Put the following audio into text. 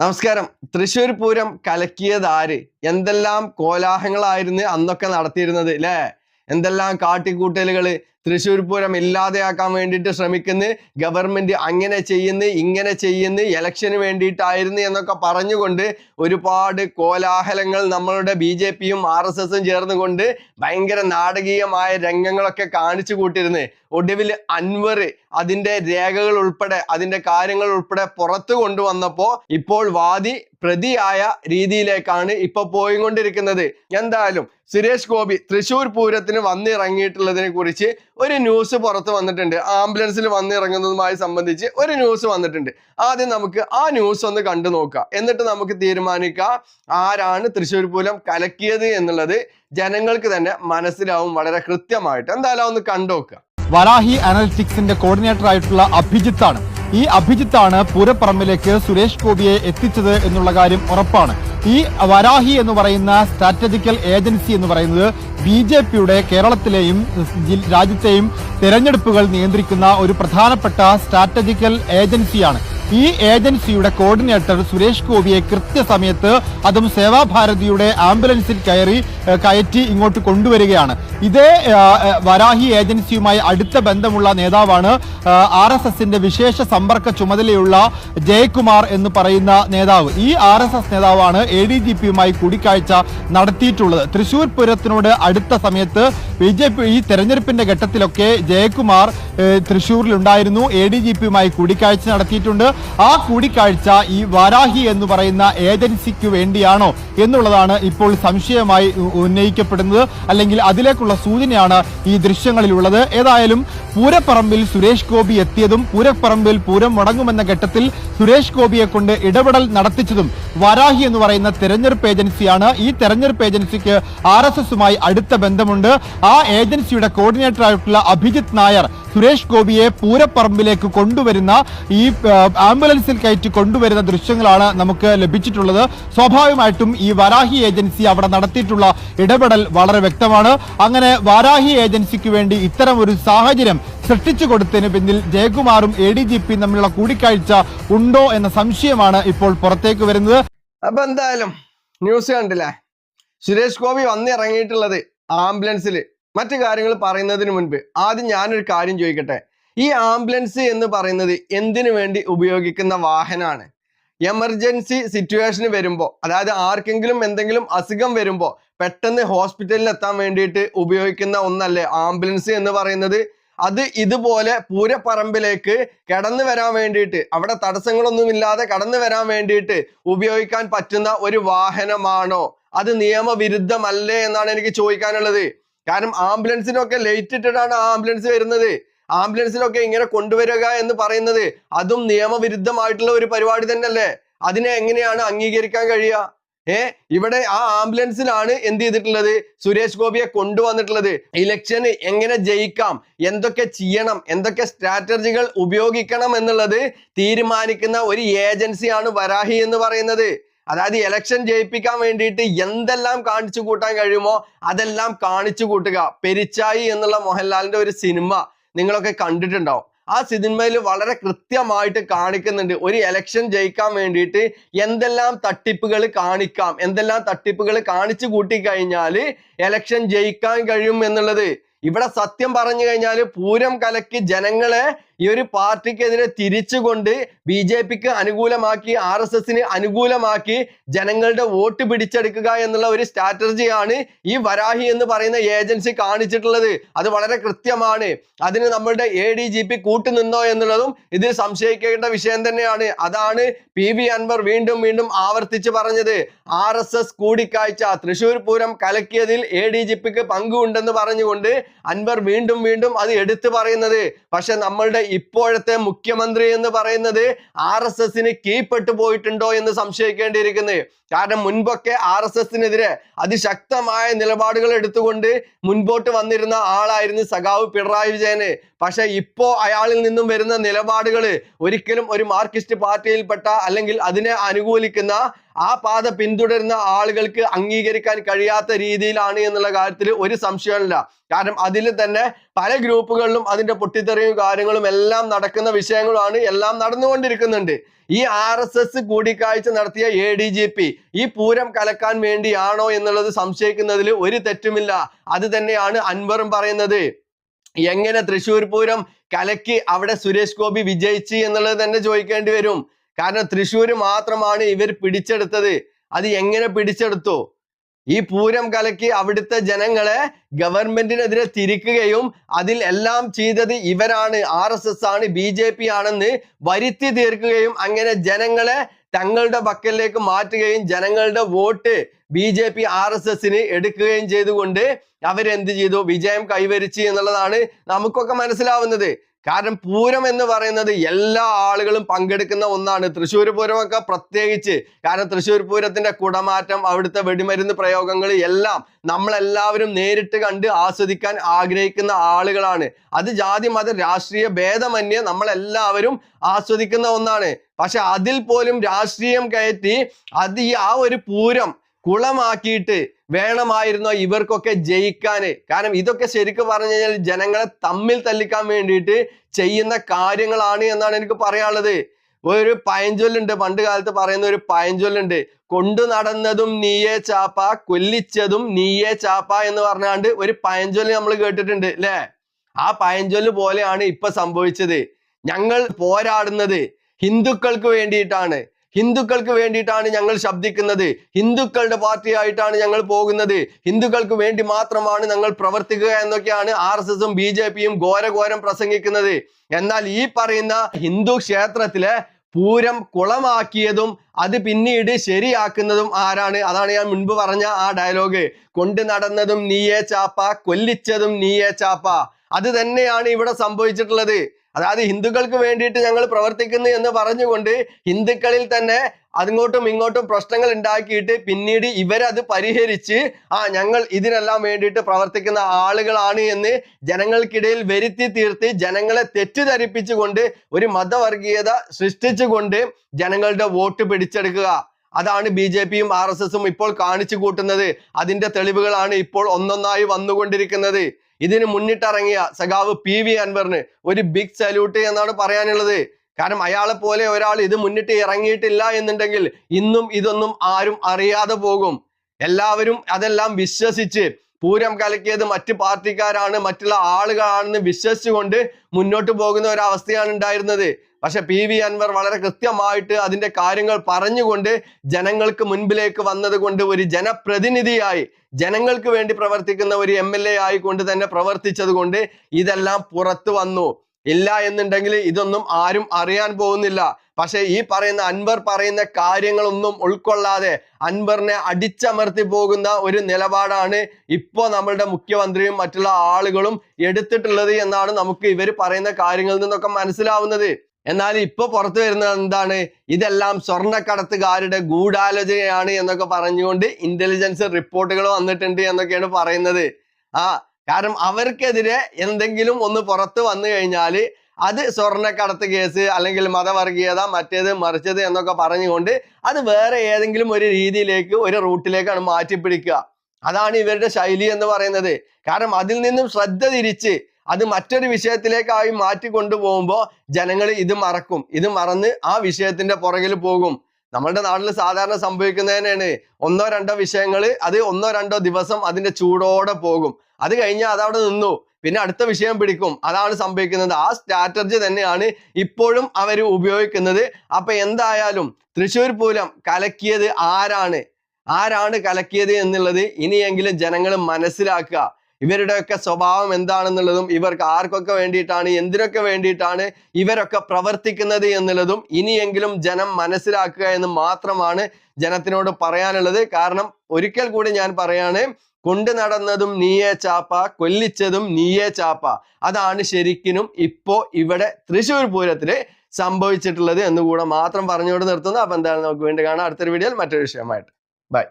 നമസ്കാരം. തൃശ്ശൂർ പൂരം കലക്കിയത് ആര്? എന്തെല്ലാം കോലാഹലങ്ങളായിരുന്നു അന്നൊക്കെ നടത്തിയിരുന്നത് അല്ലേ എന്തെല്ലാം കാട്ടിക്കൂട്ടലുകൾ തൃശ്ശൂർ പൂരം ഇല്ലാതെയാക്കാൻ വേണ്ടിയിട്ട് ശ്രമിക്കുന്നു ഗവൺമെന്റ് അങ്ങനെ ചെയ്യുന്നു ഇങ്ങനെ ചെയ്യുന്നു ഇലക്ഷന് വേണ്ടിയിട്ടായിരുന്നു എന്നൊക്കെ പറഞ്ഞുകൊണ്ട് ഒരുപാട് കോലാഹലങ്ങൾ നമ്മളുടെ ബി ജെ പിയും ആർ എസ് എസും ചേർന്നുകൊണ്ട് ഭയങ്കര നാടകീയമായ രംഗങ്ങളൊക്കെ കാണിച്ചു കൂട്ടിരുന്നു ഒടുവിൽ അൻവർ അതിന്റെ രേഖകൾ ഉൾപ്പെടെ അതിന്റെ കാര്യങ്ങൾ ഉൾപ്പെടെ പുറത്തു കൊണ്ടുവന്നപ്പോ ഇപ്പോൾ വാദി പ്രതിയായ രീതിയിലേക്കാണ് ഇപ്പൊ പോയിക്കൊണ്ടിരിക്കുന്നത്. എന്തായാലും സുരേഷ് ഗോപി തൃശൂർ പൂരത്തിന് വന്നിറങ്ങിയിട്ടുള്ളതിനെ കുറിച്ച് ഒരു ന്യൂസ് പുറത്ത് വന്നിട്ടുണ്ട്. ആംബുലൻസിൽ വന്നിറങ്ങുന്നതുമായി സംബന്ധിച്ച് ഒരു ന്യൂസ് വന്നിട്ടുണ്ട്. ആദ്യം നമുക്ക് ആ ന്യൂസ് ഒന്ന് കണ്ടു നോക്കാം എന്നിട്ട് നമുക്ക് തീരുമാനിക്കാം ആരാണ് തൃശ്ശൂർ പൂരം കലക്കിയത് എന്നുള്ളത് ജനങ്ങൾക്ക് തന്നെ മനസ്സിലാവും വളരെ കൃത്യമായിട്ട്. എന്തായാലും ഒന്ന് കണ്ടു നോക്കുക. വരാഹി അനലിറ്റിക്സിന്റെ കോർഡിനേറ്റർ ആയിട്ടുള്ള അഭിജിത്താണ് ഈ അഭിജിത്താണ് പൂരപ്പറമ്പിലേക്ക് സുരേഷ് ഗോപിയെ എത്തിച്ചത് എന്നുള്ള കാര്യം ഉറപ്പാണ്. ഈ വരാഹി എന്ന് പറയുന്ന സ്ട്രാറ്റജിക്കൽ ഏജൻസി എന്ന് പറയുന്നത് ബി ജെ പിയുടെ കേരളത്തിലെയും രാജ്യത്തെയും തെരഞ്ഞെടുപ്പുകൾ നിയന്ത്രിക്കുന്ന ഒരു പ്രധാനപ്പെട്ട സ്ട്രാറ്റജിക്കൽ ഏജൻസിയാണ് ഈ ഏജൻസിയുടെ കോർഡിനേറ്റർ സുരേഷ് ഗോപിയെ കൃത്യസമയത്ത് അതും സേവാഭാരതിയുടെ ആംബുലൻസിൽ കയറി കയറ്റി ഇങ്ങോട്ട് കൊണ്ടുവരികയാണ്. ഇതേ വരാഹി ഏജൻസിയുമായി അടുത്ത ബന്ധമുള്ള നേതാവാണ് ആർ എസ് എസിന്റെ വിശേഷ സമ്പർക്ക ചുമതലയുള്ള ജയകുമാർ എന്ന് പറയുന്ന നേതാവ്. ഈ ആർ എസ് എസ് നേതാവാണ് എ ഡി ജി പിയുമായി കൂടിക്കാഴ്ച നടത്തിയിട്ടുള്ളത്. തൃശൂർ പൂരത്തിനോട് അടുത്ത സമയത്ത് ബി ജെ പി ഈ തെരഞ്ഞെടുപ്പിന്റെ ഘട്ടത്തിലൊക്കെ ജയകുമാർ തൃശൂരിലുണ്ടായിരുന്നു. എ ഡി ജി പിയുമായി കൂടിക്കാഴ്ച നടത്തിയിട്ടുണ്ട്. ആ കൂടിക്കാഴ്ച ഈ വാരാഹി എന്ന് പറയുന്ന ഏജൻസിക്ക് വേണ്ടിയാണോ എന്നുള്ളതാണ് ഇപ്പോൾ സംശയമായി ഉന്നയിക്കപ്പെടുന്നത്. അല്ലെങ്കിൽ അതിലേക്കുള്ള സൂചനയാണ് ഈ ദൃശ്യങ്ങളിലുള്ളത്. ഏതായാലും പൂരപ്പറമ്പിൽ സുരേഷ് ഗോപി എത്തിയതും പൂരപ്പറമ്പിൽ പൂരം മുടങ്ങുമെന്ന ഘട്ടത്തിൽ സുരേഷ് ഗോപിയെ കൊണ്ട് ഇടപെടൽ നടത്തിച്ചതും വരാഹി എന്ന് പറയുന്ന തെരഞ്ഞെടുപ്പ് ഏജൻസിയാണ്. ഈ തെരഞ്ഞെടുപ്പ് ഏജൻസിക്ക് ആർ എസ് എസുമായി അടുത്ത ബന്ധമുണ്ട്. ആ ഏജൻസിയുടെ കോർഡിനേറ്ററായിട്ടുള്ള അഭിജിത് നായർ സുരേഷ് ഗോപിയെ പൂരപ്പറമ്പിലേക്ക് കൊണ്ടുവരുന്ന ഈ ആംബുലൻസിൽ കയറ്റി കൊണ്ടുവരുന്ന ദൃശ്യങ്ങളാണ് നമുക്ക് ലഭിച്ചിട്ടുള്ളത്. സ്വാഭാവികമായിട്ടും ഈ വരാഹി ഏജൻസി അവിടെ നടത്തിയിട്ടുള്ള ഇടപെടൽ വളരെ വ്യക്തമാണ്. അങ്ങനെ വാരാഹി ഏജൻസിക്ക് വേണ്ടി ഇത്തരം ഒരു സാഹചര്യം സൃഷ്ടിച്ചു കൊടുത്തതിന് പിന്നിൽ ജയകുമാറും എ ഡി ജി പിയും തമ്മിലുള്ള കൂടിക്കാഴ്ച ഉണ്ടോ എന്ന സംശയമാണ് ഇപ്പോൾ പുറത്തേക്ക് വരുന്നത്. അപ്പൊ എന്തായാലും ന്യൂസ് കണ്ടില്ലേ? സുരേഷ് ഗോപി വന്നിറങ്ങിയിട്ടുള്ളത് ആംബുലൻസിൽ മറ്റു കാര്യങ്ങൾ പറയുന്നതിന് മുൻപ് ആദ്യം ഞാനൊരു കാര്യം ചോദിക്കട്ടെ? ഈ ആംബുലൻസ് എന്ന് പറയുന്നത് എന്തിനു വേണ്ടി ഉപയോഗിക്കുന്ന വാഹനമാണ് എമർജൻസി സിറ്റുവേഷന് വരുമ്പോൾ അതായത് ആർക്കെങ്കിലും എന്തെങ്കിലും അസുഖം വരുമ്പോൾ പെട്ടെന്ന് ഹോസ്പിറ്റലിൽ എത്താൻ വേണ്ടിയിട്ട് ഉപയോഗിക്കുന്ന ഒന്നല്ലേ ആംബുലൻസ് എന്ന് പറയുന്നത്? അത് ഇതുപോലെ പൂരപ്പറമ്പിലേക്ക് കടന്നു വരാൻ വേണ്ടിയിട്ട് അവിടെ തടസ്സങ്ങളൊന്നുമില്ലാതെ കടന്നു വരാൻ വേണ്ടിയിട്ട് ഉപയോഗിക്കാൻ പറ്റുന്ന ഒരു വാഹനമാണോ? അത് നിയമവിരുദ്ധമല്ലേ എന്നാണ് എനിക്ക് ചോദിക്കാനുള്ളത്. കാരണം ആംബുലൻസിനൊക്കെ ലേറ്റ് ഇട്ടിട്ടാണ് ആംബുലൻസ് വരുന്നത്. ആംബുലൻസിനൊക്കെ ഇങ്ങനെ കൊണ്ടുവരിക എന്ന് പറയുന്നത് അതും നിയമവിരുദ്ധമായിട്ടുള്ള ഒരു പരിപാടി തന്നെയല്ലേ? അതിനെ എങ്ങനെയാണ് അംഗീകരിക്കാൻ കഴിയുക? ഏ ഇവിടെ ആ ആംബുലൻസിലാണ് എന്ത് ചെയ്തിട്ടുള്ളത്? സുരേഷ് ഗോപിയെ കൊണ്ടുവന്നിട്ടുള്ളത്. ഇലക്ഷന് എങ്ങനെ ജയിക്കാം? എന്തൊക്കെ ചെയ്യണം? എന്തൊക്കെ സ്ട്രാറ്റജികൾ ഉപയോഗിക്കണം എന്നുള്ളത് തീരുമാനിക്കുന്ന ഒരു ഏജൻസിയാണ് വരാഹി എന്ന് പറയുന്നത്. അതായത് ഇലക്ഷൻ ജയിപ്പിക്കാൻ വേണ്ടിയിട്ട് എന്തെല്ലാം കാണിച്ചു കൂട്ടാൻ കഴിയുമോ അതെല്ലാം കാണിച്ചു കൂട്ടുക. പെരിച്ചായി എന്നുള്ള മോഹൻലാലിന്റെ ഒരു സിനിമ നിങ്ങളൊക്കെ കണ്ടിട്ടുണ്ടാവും. ആ സിനിമയിൽ വളരെ കൃത്യമായിട്ട് കാണിക്കുന്നുണ്ട്. ഒരു ഇലക്ഷൻ ജയിക്കാൻ വേണ്ടിയിട്ട് എന്തെല്ലാം തട്ടിപ്പുകൾ കാണിക്കാം. എന്തെല്ലാം തട്ടിപ്പുകൾ കാണിച്ചു കൂട്ടി കഴിഞ്ഞാൽ ഇലക്ഷൻ ജയിക്കാൻ കഴിയും എന്നുള്ളത്. ഇവിടെ സത്യം പറഞ്ഞു കഴിഞ്ഞാൽ പൂരം കലക്കി ജനങ്ങളെ ഈ ഒരു പാർട്ടിക്കെതിരെ തിരിച്ചുകൊണ്ട് ബി ജെ പിക്ക് അനുകൂലമാക്കി ആർ എസ് എസിന് അനുകൂലമാക്കി ജനങ്ങളുടെ വോട്ട് പിടിച്ചെടുക്കുക എന്നുള്ള ഒരു സ്ട്രാറ്റജിയാണ് ഈ വരാഹി എന്ന് പറയുന്ന ഏജൻസി കാണിച്ചിട്ടുള്ളത്. അത് വളരെ കൃത്യമാണ്. അതിന് നമ്മളുടെ എ ഡി ജി പി കൂട്ടുനിന്നോ എന്നുള്ളതും ഇതിൽ സംശയിക്കേണ്ട വിഷയം തന്നെയാണ്. അതാണ് പി വി അൻവർ വീണ്ടും വീണ്ടും ആവർത്തിച്ച് പറഞ്ഞത്. ആർ എസ് എസ് കൂടിക്കാഴ്ച തൃശൂർ പൂരം കലക്കിയതിൽ എ ഡി ജി പിക്ക് പങ്കുണ്ടെന്ന് പറഞ്ഞുകൊണ്ട് അൻവർ വീണ്ടും വീണ്ടും അത് എടുത്തു പറയുന്നത്. പക്ഷെ നമ്മളുടെ ഇപ്പോഴത്തെ മുഖ്യമന്ത്രി എന്ന് പറയുന്നത് ആർ എസ് എസിന് കീഴ്പ്പെട്ടു പോയിട്ടുണ്ടോ എന്ന് സംശയിക്കേണ്ടിയിരിക്കുന്നത് കാരണം മുൻപൊക്കെ ആർ എസ് എസിനെതിരെ അതിശക്തമായ നിലപാടുകൾ എടുത്തുകൊണ്ട് മുൻപോട്ട് വന്നിരുന്ന ആളായിരുന്നു സഖാവ് പിണറായി വിജയന് പക്ഷെ ഇപ്പോ അയാളിൽ നിന്നും വരുന്ന നിലപാടുകൾ ഒരിക്കലും ഒരു മാർക്സിസ്റ്റ് പാർട്ടിയിൽപ്പെട്ട അല്ലെങ്കിൽ അതിനെ അനുകൂലിക്കുന്ന ആ പാത പിന്തുടരുന്ന ആളുകൾക്ക് അംഗീകരിക്കാൻ കഴിയാത്ത രീതിയിലാണ് എന്നുള്ള കാര്യത്തിൽ ഒരു സംശയമില്ല കാരണം അതിൽ തന്നെ പല ഗ്രൂപ്പുകളിലും അതിന്റെ പൊട്ടിത്തെറിയും കാര്യങ്ങളും എല്ലാം നടക്കുന്ന വിഷയങ്ങളാണ് എല്ലാം നടന്നുകൊണ്ടിരിക്കുന്നുണ്ട്. ഈ ആർ എസ് എസ് കൂടിക്കാഴ്ച നടത്തിയ എ ഡി ജി പി ഈ പൂരം കലക്കാൻ വേണ്ടിയാണോ എന്നുള്ളത് സംശയിക്കുന്നതിൽ ഒരു തെറ്റുമില്ല. അത് തന്നെയാണ് അൻവറും പറയുന്നത്. എങ്ങനെ തൃശ്ശൂർ പൂരം കലക്കി അവിടെ സുരേഷ് ഗോപി വിജയിച്ചു എന്നുള്ളത് തന്നെ ചോദിക്കേണ്ടി വരും. കാരണം തൃശ്ശൂർ മാത്രമാണ് ഇവർ പിടിച്ചെടുത്തത്. അത് എങ്ങനെ പിടിച്ചെടുത്തു? ഈ പൂരം കലക്കി അവിടുത്തെ ജനങ്ങളെ ഗവൺമെന്റിനെതിരെ തിരിക്കുകയും അതിൽ എല്ലാം ചെയ്തത് ഇവരാണ്. ആർ എസ് എസ് ആണ് ബി ജെ പി ആണെന്ന് വരുത്തി തീർക്കുകയും അങ്ങനെ ജനങ്ങളെ തങ്ങളുടെ പക്കലിലേക്ക് മാറ്റുകയും ജനങ്ങളുടെ vote B J P R S എസിന് എടുക്കുകയും ചെയ്തുകൊണ്ട് അവരെന്ത് ചെയ്തു? വിജയം കൈവരിച്ചു എന്നുള്ളതാണ് നമുക്കൊക്കെ മനസ്സിലാവുന്നത്. കാരണം പൂരം എന്ന് പറയുന്നത് എല്ലാ ആളുകളും പങ്കെടുക്കുന്ന ഒന്നാണ്. തൃശ്ശൂർ പൂരമൊക്കെ പ്രത്യേകിച്ച്. കാരണം തൃശ്ശൂർ പൂരത്തിന്റെ കുടമാറ്റം അവിടുത്തെ വെടിമരുന്ന് പ്രയോഗങ്ങൾ എല്ലാം നമ്മളെല്ലാവരും നേരിട്ട് കണ്ട് ആസ്വദിക്കാൻ ആഗ്രഹിക്കുന്ന ആളുകളാണ്. അത് ജാതി മത രാഷ്ട്രീയ ഭേദമന്യേ നമ്മളെല്ലാവരും ആസ്വദിക്കുന്ന ഒന്നാണ്. പക്ഷെ അതിൽ പോലും രാഷ്ട്രീയം കയറ്റി അത് ആ ഒരു പൂരം കുളമാക്കിയിട്ട് വേണമായിരുന്നോ ഇവർക്കൊക്കെ ജയിക്കാന്? കാരണം ഇതൊക്കെ ശരിക്കും പറഞ്ഞു കഴിഞ്ഞാൽ ജനങ്ങളെ തമ്മിൽ തല്ലിക്കാൻ വേണ്ടിയിട്ട് ചെയ്യുന്ന കാര്യങ്ങളാണ് എന്നാണ് എനിക്ക് പറയാനുള്ളത്. ഒരു പഴഞ്ചൊല്ലുണ്ട് പണ്ട് കാലത്ത് പറയുന്ന ഒരു പഴഞ്ചൊല്ലുണ്ട് കൊണ്ടു നടന്നതും നീയേ ചാപ്പ കൊല്ലിച്ചതും നീയേ ചാപ്പ എന്ന് പറഞ്ഞാണ്ട് ഒരു പഴഞ്ചൊല്ല് നമ്മൾ കേട്ടിട്ടുണ്ട് അല്ലേ? ആ പഴഞ്ചൊല്ല് പോലെയാണ് ഇപ്പൊ സംഭവിച്ചത്. ഞങ്ങൾ പോരാടുന്നത് ഹിന്ദുക്കൾക്ക് വേണ്ടിയിട്ടാണ്. ഹിന്ദുക്കൾക്ക് വേണ്ടിയിട്ടാണ് ഞങ്ങൾ ശബ്ദിക്കുന്നത്. ഹിന്ദുക്കളുടെ പാർട്ടിയായിട്ടാണ് ഞങ്ങൾ പോകുന്നത്. ഹിന്ദുക്കൾക്ക് വേണ്ടി മാത്രമാണ് ഞങ്ങൾ പ്രവർത്തിക്കുക എന്നൊക്കെയാണ് ആർ എസ് എസും ബി ജെ പിയും ഘോരഘോരം പ്രസംഗിക്കുന്നത്. എന്നാൽ ഈ പറയുന്ന ഹിന്ദു ക്ഷേത്രത്തിലെ പൂരം കുളമാക്കിയതും അത് പിന്നീട് ശരിയാക്കുന്നതും ആരാണ്? അതാണ് ഞാൻ മുൻപ് പറഞ്ഞ ആ ഡയലോഗ്. കൊണ്ടു നടന്നതും നീയേ ചാപ്പ കൊല്ലിച്ചതും നീയേ ചാപ്പ. അത് തന്നെയാണ് ഇവിടെ സംഭവിച്ചിട്ടുള്ളത്. അതായത് ഹിന്ദുക്കൾക്ക് വേണ്ടിയിട്ട് ഞങ്ങൾ പ്രവർത്തിക്കുന്നു എന്ന് പറഞ്ഞുകൊണ്ട് ഹിന്ദുക്കളിൽ തന്നെ അങ്ങോട്ടും ഇങ്ങോട്ടും പ്രശ്നങ്ങൾ ഉണ്ടാക്കിയിട്ട് പിന്നീട് ഇവരത് പരിഹരിച്ച് ആ ഞങ്ങൾ ഇതിനെല്ലാം വേണ്ടിയിട്ട് പ്രവർത്തിക്കുന്ന ആളുകളാണ് എന്ന് ജനങ്ങൾക്കിടയിൽ വരുത്തി തീർത്ത് ജനങ്ങളെ തെറ്റിദ്ധരിപ്പിച്ചുകൊണ്ട് ഒരു മതവർഗീയത സൃഷ്ടിച്ചുകൊണ്ട് ജനങ്ങളുടെ വോട്ട് പിടിച്ചെടുക്കുക. അതാണ് ബി ജെ പിയും ആർ എസ് എസും ഇപ്പോൾ കാണിച്ചു കൂട്ടുന്നത്. അതിന്റെ തെളിവുകളാണ് ഇപ്പോൾ ഒന്നൊന്നായി വന്നുകൊണ്ടിരിക്കുന്നത്. ഇതിന് മുന്നിട്ടിറങ്ങിയ സഖാവ് പി വി അൻവറിന് ഒരു ബിഗ് സല്യൂട്ട് എന്നാണ് പറയാനുള്ളത്. കാരണം അയാളെ പോലെ ഒരാൾ ഇത് മുന്നിട്ട് ഇറങ്ങിയിട്ടില്ല എന്നുണ്ടെങ്കിൽ ഇന്നും ഇതൊന്നും ആരും അറിയാതെ പോകും. എല്ലാവരും അതെല്ലാം വിശ്വസിച്ച് പൂരം കലക്കിയത് മറ്റ് പാർട്ടിക്കാരാണ് മറ്റുള്ള ആളുകളാണെന്ന് വിശ്വസിച്ചുകൊണ്ട് മുന്നോട്ട് പോകുന്ന ഒരു അവസ്ഥയാണ് ഉണ്ടായിരുന്നത്. പക്ഷെ പി വി അൻവർ വളരെ കൃത്യമായിട്ട് അതിന്റെ കാര്യങ്ങൾ പറഞ്ഞുകൊണ്ട് ജനങ്ങൾക്ക് മുൻപിലേക്ക് വന്നതുകൊണ്ട് ഒരു ജനപ്രതിനിധിയായി ജനങ്ങൾക്ക് വേണ്ടി പ്രവർത്തിക്കുന്ന ഒരു എം എൽ എ ആയിക്കൊണ്ട് തന്നെ പ്രവർത്തിച്ചത് കൊണ്ട് ഇതെല്ലാം പുറത്തു വന്നു. ഇല്ല എന്നുണ്ടെങ്കിൽ ഇതൊന്നും ആരും അറിയാൻ പോകുന്നില്ല. പക്ഷെ ഈ പറയുന്ന അൻവർ പറയുന്ന കാര്യങ്ങളൊന്നും ഉൾക്കൊള്ളാതെ അൻവറിനെ അടിച്ചമർത്തി പോകുന്ന ഒരു നിലപാടാണ് ഇപ്പോൾ നമ്മളുടെ മുഖ്യമന്ത്രിയും മറ്റുള്ള ആളുകളും എടുത്തിട്ടുള്ളത് എന്നാണ് നമുക്ക് ഇവർ പറയുന്ന കാര്യങ്ങളിൽ നിന്നൊക്കെ മനസ്സിലാവുന്നത്. എന്നാൽ ഇപ്പൊ പുറത്തു വരുന്നത് എന്താണ്? ഇതെല്ലാം സ്വർണക്കടത്തുകാരുടെ ഗൂഢാലോചനയാണ് എന്നൊക്കെ പറഞ്ഞുകൊണ്ട് ഇന്റലിജൻസ് റിപ്പോർട്ടുകൾ വന്നിട്ടുണ്ട് എന്നൊക്കെയാണ് പറയുന്നത്. ആ കാരണം അവർക്കെതിരെ എന്തെങ്കിലും ഒന്ന് പുറത്ത് വന്നു കഴിഞ്ഞാൽ അത് സ്വർണക്കടത്ത് കേസ് അല്ലെങ്കിൽ മതവർഗീയത മറ്റേത് മറിച്ചത് എന്നൊക്കെ പറഞ്ഞുകൊണ്ട് അത് വേറെ ഏതെങ്കിലും ഒരു രീതിയിലേക്ക് ഒരു റൂട്ടിലേക്കാണ് മാറ്റിപ്പിടിക്കുക. അതാണ് ഇവരുടെ ശൈലി എന്ന് പറയുന്നത്. കാരണം അതിൽ നിന്നും ശ്രദ്ധ തിരിച്ച് അത് മറ്റൊരു വിഷയത്തിലേക്കായി മാറ്റി കൊണ്ടുപോകുമ്പോൾ ജനങ്ങൾ ഇത് മറക്കും. ഇത് മറന്ന് ആ വിഷയത്തിന്റെ പുറകിൽ പോകും. നമ്മളുടെ നാട്ടിൽ സാധാരണ സംഭവിക്കുന്നതിനാണ് ഒന്നോ രണ്ടോ വിഷയങ്ങൾ അത് ഒന്നോ രണ്ടോ ദിവസം അതിന്റെ ചൂടോടെ പോകും. അത് കഴിഞ്ഞാൽ അതവിടെ നിന്നു. പിന്നെ അടുത്ത വിഷയം പിടിക്കും. അതാണ് സംഭവിക്കുന്നത്. ആ സ്ട്രാറ്റജി തന്നെയാണ് ഇപ്പോഴും അവർ ഉപയോഗിക്കുന്നത്. അപ്പൊ എന്തായാലും തൃശ്ശൂർ പൂരം കലക്കിയത് ആരാണ്? ആരാണ് കലക്കിയത് എന്നുള്ളത് ഇനിയെങ്കിലും ജനങ്ങൾ മനസ്സിലാക്കുക. ഇവരുടെയൊക്കെ സ്വഭാവം എന്താണെന്നുള്ളതും ഇവർക്ക് ആർക്കൊക്കെ വേണ്ടിയിട്ടാണ് എന്തിനൊക്കെ വേണ്ടിയിട്ടാണ് ഇവരൊക്കെ പ്രവർത്തിക്കുന്നത് എന്നുള്ളതും ഇനിയെങ്കിലും ജനം മനസ്സിലാക്കുക എന്ന് മാത്രമാണ് ജനത്തിനോട് പറയാനുള്ളത്. കാരണം ഒരിക്കൽ കൂടി ഞാൻ പറയാണ് കൊണ്ടു നടന്നതും നീയേ ചാപ്പ കൊല്ലിച്ചതും നീയേ ചാപ്പ. അതാണ് ശരിക്കിനും ഇപ്പോ ഇവിടെ തൃശ്ശൂർ പൂരത്തിൽ സംഭവിച്ചിട്ടുള്ളത് എന്നുകൂടെ മാത്രം പറഞ്ഞുകൊണ്ട് നിർത്തുന്നു. അപ്പൊ എന്തായാലും നമുക്ക് വീണ്ടും കാണാം. അടുത്തൊരു വീഡിയോയിൽ മറ്റൊരു വിഷയമായിട്ട്. ബൈ.